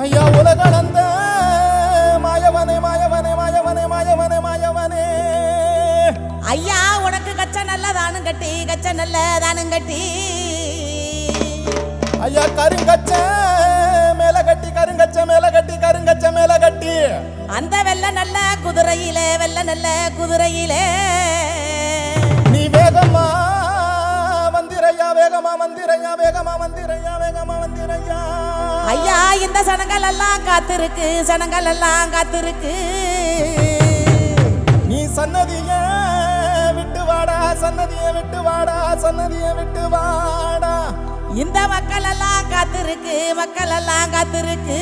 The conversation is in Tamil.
ஐயா உலகளந்த மாயவனே மாயவனே மாயவனே மாயவனே மாயவனே. ஐயா உனக்கு கச்ச நல்ல தானும் கட்டி கச்ச நல்ல தானும் கட்டி. ஐயா கருங்கச்ச மேல கட்டி கருங்கச்ச மேல கட்டி கருங்கச்ச மேல கட்டி. அந்த வெள்ள நல்ல குதிரையில வெள்ள நல்ல குதிரையிலே. நீ வேகமா வந்திரையா வேகமா வந்திரையா வேகமா வந்திரையா வேகமா வந்திரையா ஐயா இந்த சனங்கள் எல்லாம் காத்திருக்கு சனங்கள் எல்லாம் காத்திருக்கு. நீ சன்னதிய விட்டு வாடா சன்னதிய விட்டு வாடா சன்னதிய விட்டு வாடா. இந்த மக்கள் எல்லாம் காத்திருக்கு மக்கள் எல்லாம் காத்திருக்கு.